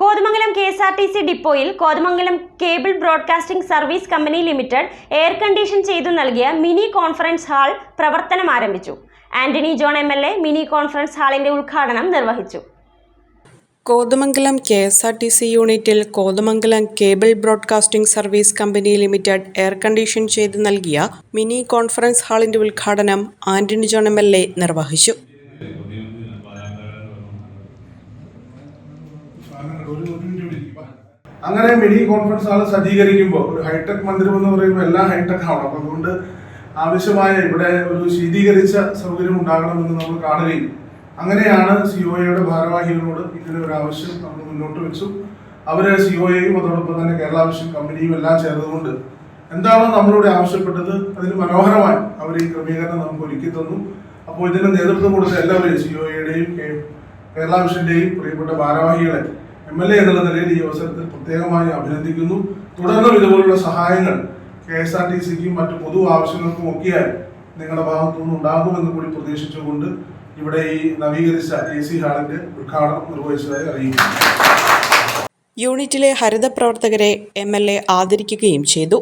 Kothamangalam K S R T C ഡിപ്പോയിൽ Kothamangalam cable broadcasting service company limited air condition ചെയ്തു നൽകിയ mini conference hall പ്രവർത്തനം ആരംഭിച്ചു. Antony John M L A mini conference ഹാളിന്റെ ഉദ്ഘാടനം നിർവഹിച്ചു. Kothamangalam K S R T C യൂണിറ്റിൽ Kothamangalam cable broadcasting service company limited air condition ചെയ്ത് നൽകിയ mini conference ഹാളിന്റെ ഉദ്ഘാടനം Antony John M L A നിർവഹിച്ചു. അങ്ങനെ മിനി കോൺഫറൻസ് ഹാൾ സജ്ജീകരിക്കുമ്പോൾ ഒരു ഹൈടെക് മന്ദിരം എന്ന് പറയുമ്പോൾ എല്ലാം ഹൈടെക് ആണ്. അപ്പം അതുകൊണ്ട് ആവശ്യമായ ഇവിടെ ഒരു ശീതീകരിച്ച സൗകര്യം ഉണ്ടാകണമെന്ന് നമ്മൾ കാണുകയും അങ്ങനെയാണ് സി ഒ എയുടെ ഭാരവാഹികളോട് ഇങ്ങനെ ഒരു ആവശ്യം നമ്മൾ മുന്നോട്ട് വെച്ചു. അവർ സി ഒ എയും അതോടൊപ്പം തന്നെ കേരള വിഷൻ കമ്പനിയും എല്ലാം ചേർന്നുകൊണ്ട് എന്താണോ നമ്മളോട് ആവശ്യപ്പെട്ടത് അതിന് മനോഹരമായി അവർ ഈ ക്രമീകരണം നമുക്ക് ഒരുക്കി തന്നു. അപ്പോൾ ഇതിന് നേതൃത്വം കൊടുത്ത എല്ലാവരെയും സി ഒ എയുടെയും കേരള വിഷന്റെയും പ്രിയപ്പെട്ട ഭാരവാഹികളെ എം എൽ എ എന്നുള്ള നിലയിൽ ഈ അവസരത്തിൽ പ്രത്യേകമായി അഭിനന്ദിക്കുന്നു. തുടർന്നും ഇതുപോലുള്ള സഹായങ്ങൾ കെ എസ് ആർ ടി സിക്കും മറ്റു പൊതു ആവശ്യങ്ങൾക്കും ഒക്കെയായി നിങ്ങളുടെ ഭാഗത്തുനിന്ന് ഉണ്ടാകുമെന്ന് കൂടി പ്രതീക്ഷിച്ചുകൊണ്ട് ഇവിടെ ഈ നവീകരിച്ച എ സി ഹാളിന്റെ ഉദ്ഘാടനം നിർവഹിച്ചതായി അറിയിക്കുന്നു. യൂണിറ്റിലെ ഹരിത പ്രവർത്തകരെ എം എൽ എ ആദരിക്കുകയും ചെയ്തു.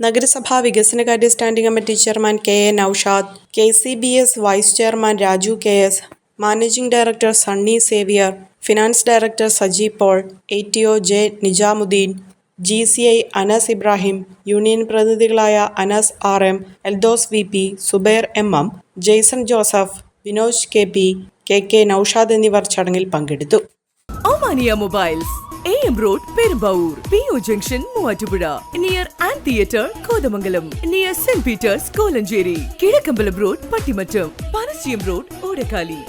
നഗരസഭാ വികസനകാര്യ standing committee chairman K A Naushad K C B S vice chairman Raju K S managing director Sunny Xavier finance director Saji Paul A T O J Nizamuddin G C I Anas Ibrahim union പ്രതിനിധികളായ Anas R M Eldhose V P Subair M M Jaison Joseph Vinoj K P K K Naushad എന്നിവർ ചടങ്ങിൽ പങ്കെടുത്തു. Omania mobiles road Perumbavoor P O junction Muvattupuzha near and theatre Kothamangalam near saint Peter's Kolenchery Kizhakkambalam road Pattimattam Panassiyam road Odakkali.